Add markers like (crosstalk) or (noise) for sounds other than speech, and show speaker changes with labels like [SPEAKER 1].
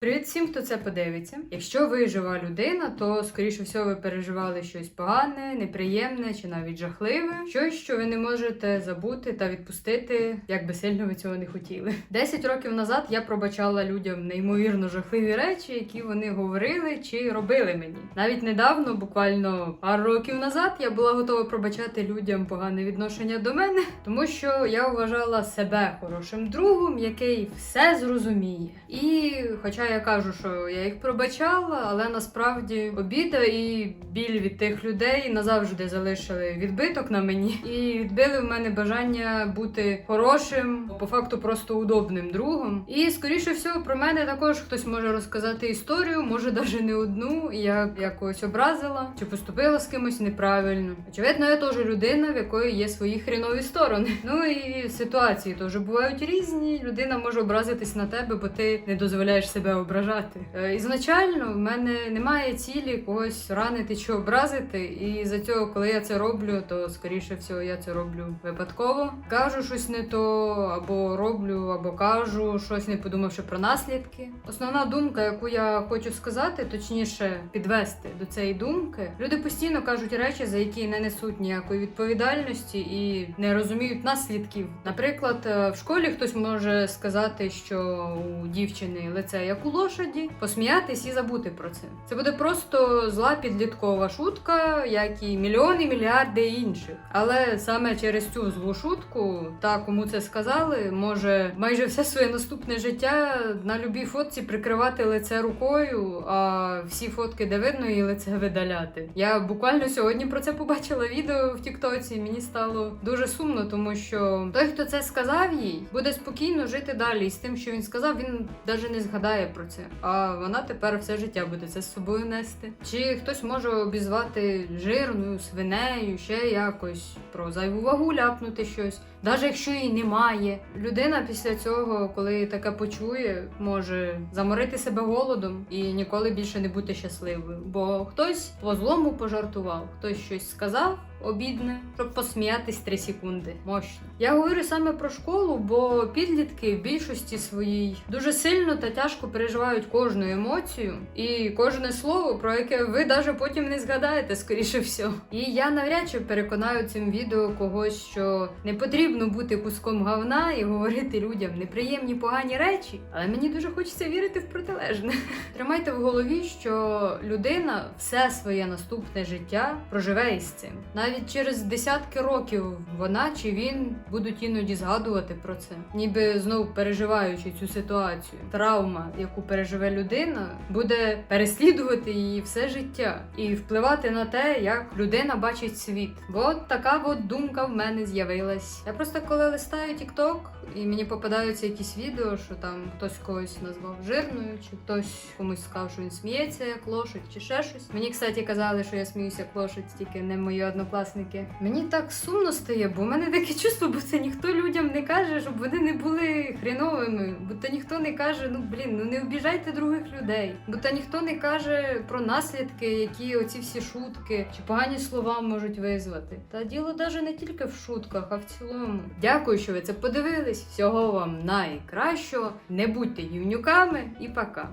[SPEAKER 1] Привіт всім, хто це подивиться. Якщо ви жива людина, то скоріше всього ви переживали щось погане, неприємне чи навіть жахливе, щось, що ви не можете забути та відпустити, як би сильно ви цього не хотіли. Десять років назад я пробачала людям неймовірно жахливі речі, які вони говорили чи робили мені. Навіть недавно, буквально пару років назад, я була готова пробачати людям погане відношення до мене, тому що я вважала себе хорошим другом, який все зрозуміє. І хоча я кажу, що я їх пробачала, але насправді обіда і біль від тих людей назавжди залишили відбиток на мені і відбили в мене бажання бути хорошим, по факту просто удобним другом. І скоріше всього про мене також хтось може розказати історію, може навіть не одну, як якось образила чи поступила з кимось неправильно. Очевидно, я теж людина, в якої є свої хрінові сторони. Ну і ситуації теж бувають різні. Людина може образитись на тебе, бо ти не дозволяєш себе ображати. Е, Ізначально в мене немає цілі когось ранити чи образити, і за цього, коли я це роблю, то скоріше всього я це роблю випадково. Кажу щось не то, або роблю, або кажу щось, не подумавши про наслідки. Основна думка, яку я хочу сказати, точніше підвести до цієї думки. Люди постійно кажуть речі, за які не несуть ніякої відповідальності і не розуміють наслідків. Наприклад, е, в школі хтось може сказати, що у дівчини лице як у лошаді, посміятись і забути про це. Це буде просто зла підліткова шутка, як і мільйони, мільярди інших. Але саме через цю злу шутку, та кому це сказали, може майже все своє наступне життя на любій фотці прикривати лице рукою, а всі фотки, де видно, її лице видаляти. Я буквально сьогодні про це побачила відео в Тіктоці. і Мені стало дуже сумно, тому що той, хто це сказав їй, буде спокійно жити далі. І з тим, що він сказав, він навіть не згадає про це. А вона тепер все життя буде це з собою нести. Чи хтось може обізвати жирною, свинею, ще якось про зайву вагу ляпнути щось, навіть якщо її немає. Людина після цього, коли таке почує, може заморити себе голодом і ніколи більше не бути щасливою. Бо хтось по злому пожартував, хтось щось сказав. Обідне, щоб посміятись 3 секунди. Мощно. Я говорю саме про школу, бо підлітки в більшості своїй дуже сильно та тяжко переживають кожну емоцію і кожне слово, про яке ви навіть потім не згадаєте, скоріше всього. І я навряд чи переконаю цим відео когось, що не потрібно бути куском говна і говорити людям неприємні погані речі, але мені дуже хочеться вірити в протилежне. (laughs) Тримайте в голові, що людина все своє наступне життя проживе із цим. Навіть через десятки років вона чи він будуть іноді згадувати про це, ніби знову переживаючи цю ситуацію. Травма, яку переживе людина, буде переслідувати її все життя і впливати на те, як людина бачить світ. Бо така от думка в мене з'явилась. Я просто коли листаю TikTok, і мені попадаються якісь відео, що там хтось когось назвав жирною, чи хтось комусь сказав, що він сміється як лошадь, чи ще щось. Мені, кстати, казали, що я сміюся як лошадь, тільки не мої однокласники. Мені так сумно стає, бо в мене таке чувство, бо це ніхто людям не каже, щоб вони не були хріновими. Бо то ніхто не каже, ну блін, ну не обіжайте других людей. Бо то ніхто не каже про наслідки, які оці всі шутки чи погані слова можуть визвати. Та діло навіть не тільки в шутках, а в цілому. Дякую, що ви це подивились. Всього вам найкращого. Не будьте гівнюками і пока.